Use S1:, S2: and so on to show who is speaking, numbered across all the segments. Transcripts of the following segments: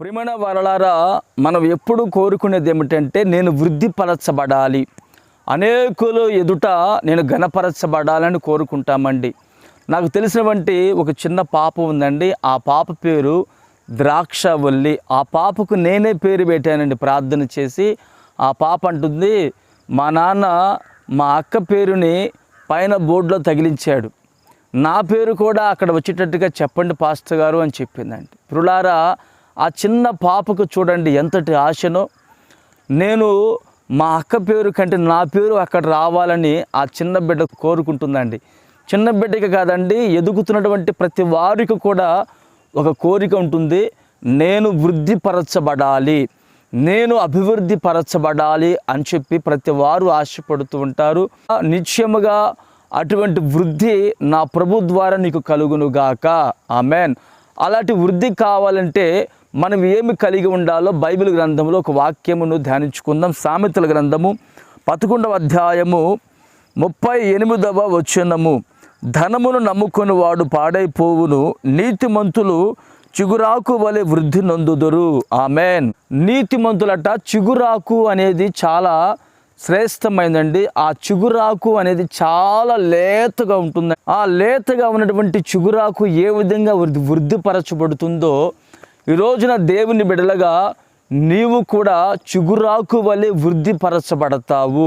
S1: ప్రిమణ వరలారా మనం ఎప్పుడు కోరుకునేది ఏమిటంటే నేను వృద్ధిపరచబడాలి. అనేకులు ఎదుట నేను ఘనపరచబడాలని కోరుకుంటామండి. నాకు తెలిసినటువంటి ఒక చిన్న పాప ఉందండి. ఆ పాప పేరు ద్రాక్షవల్లి. ఆ పాపకు నేనే పేరు పెట్టానండి ప్రార్థన చేసి. ఆ పాప అంటుంది మా నాన్న మా అక్క పేరుని పైన బోర్డులో తగిలించాడు. నా పేరు కూడా అక్కడ వచ్చేటట్టుగా చెప్పండి పాస్టర్ గారు అని చెప్పిందండి. పురులారా ఆ చిన్న పాపకు చూడండి ఎంతటి ఆశనో. నేను మా అక్క పేరు కంటే నా పేరు అక్కడ రావాలని ఆ చిన్న బిడ్డ కోరుకుంటుందండి. చిన్న బిడ్డకి కాదండి ఎదుగుతున్నటువంటి ప్రతి వారికి కూడా ఒక కోరిక ఉంటుంది. నేను వృద్ధిపరచబడాలి నేను అభివృద్ధి పరచబడాలి అని చెప్పి ప్రతి వారు ఆశపడుతూ ఉంటారు. నిశ్చయముగా అటువంటి వృద్ధి నా ప్రభు ద్వారా నీకు కలుగునుగాక ఆమెన్. అలాంటి వృద్ధి కావాలంటే మనం ఏమి కలిగి ఉండాలో బైబిల్ గ్రంథంలో ఒక వాక్యమును ధ్యానించుకుందాం. సామెతల గ్రంథము పదకొండవ అధ్యాయము ముప్పై ఎనిమిదవ వచనము. ధనమును నమ్ముకొని వాడు పాడైపోవును నీతిమంతులు చిగురాకు వలె వృద్ధి నొందుదురు. ఆమెన్. నీతిమంతులట చిగురాకు అనేది చాలా శ్రేష్టమైందండి. ఆ చిగురాకు అనేది చాలా లేతగా ఉంటుంది. ఆ లేతగా ఉన్నటువంటి చిగురాకు ఏ విధంగా వృద్ధి వృద్ధిపరచబడుతుందో ఈ రోజున దేవుని బిడలగా నీవు కూడా చిగురాకు వలె వృద్ధిపరచబడతావు.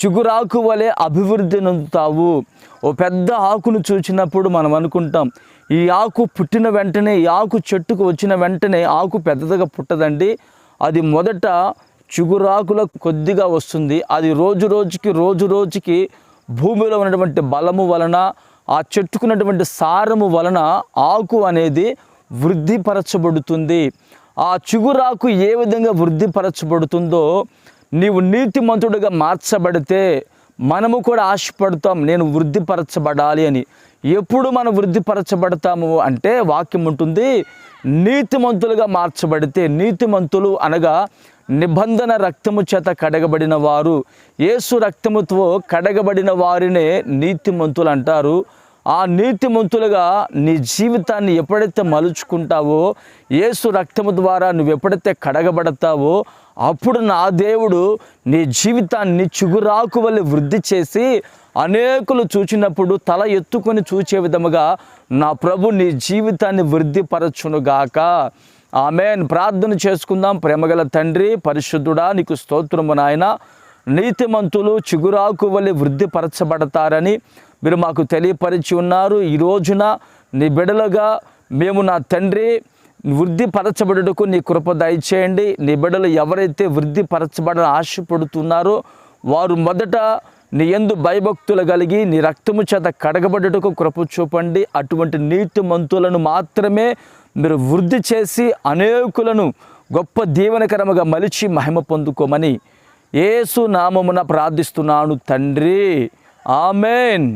S1: చిగురాకు వలె అభివృద్ధి నొందుతావు. ఓ పెద్ద ఆకును చూసినప్పుడు మనం అనుకుంటాం ఈ ఆకు పుట్టిన వెంటనే ఈ ఆకు చెట్టుకు వచ్చిన వెంటనే ఆకు పెద్దదిగా పుట్టదండి. అది మొదట చిగురాకుల కొద్దిగా వస్తుంది. అది రోజు రోజుకి రోజు రోజుకి భూమిలో ఉన్నటువంటి బలము వలన ఆ చెట్టుకున్నటువంటి సారము వలన ఆకు అనేది వృద్ధిపరచబడుతుంది. ఆ చిగురాకు ఏ విధంగా వృద్ధిపరచబడుతుందో నీవు నీతిమంతుడిగా మార్చబడితే మనము కూడా ఆశపడతాం నేను వృద్ధిపరచబడాలి అని. ఎప్పుడు మనం వృద్ధిపరచబడతాము అంటే వాక్యం ఉంటుంది నీతిమంతులుగా మార్చబడితే నీతిమంతులు అనగా నిబంధన రక్తము చేత కడగబడిన వారు. యేసు రక్తముతో కడగబడిన వారినే నీతిమంతులు అంటారు. ఆ నీతిమంతులుగా నీ జీవితాన్ని ఎప్పుడైతే మలుచుకుంటావో ఏసు రక్తము ద్వారా నువ్వు ఎప్పుడైతే కడగబడతావో అప్పుడు నా దేవుడు నీ జీవితాన్ని చిగురాకు వల్ల వృద్ధి చేసి అనేకులు చూచినప్పుడు తల ఎత్తుకొని చూచే విధముగా నా ప్రభు నీ జీవితాన్ని వృద్ధిపరచునుగాక. ఆమెన్. ప్రార్థన చేసుకుందాం. ప్రేమగల తండ్రి పరిశుద్ధుడా నీకు స్తోత్రము నాయన. నీతిమంతులు చిగురాకు వలె వృద్ధిపరచబడతారని మీరు మాకు తెలియపరిచి ఉన్నారు. ఈ రోజున నీ బిడలుగా మేము నా తండ్రి వృద్ధిపరచబడుటకు నీ కృప దయచేయండి. నీ బిడ్డలు ఎవరైతే వృద్ధిపరచబడని ఆశపడుతున్నారో వారు మొదట నీ ఎందు భయభక్తులు కలిగి నీ రక్తము చేత కడగబడుటకు కృప చూపండి. అటువంటి నీతి మంతులను మాత్రమే మీరు వృద్ధి చేసి అనేకులను గొప్ప దీవనకరముగా మలిచి మహిమ పొందుకోమని ఏసు నామమున ప్రార్థిస్తున్నాను తండ్రి. ఆమెన్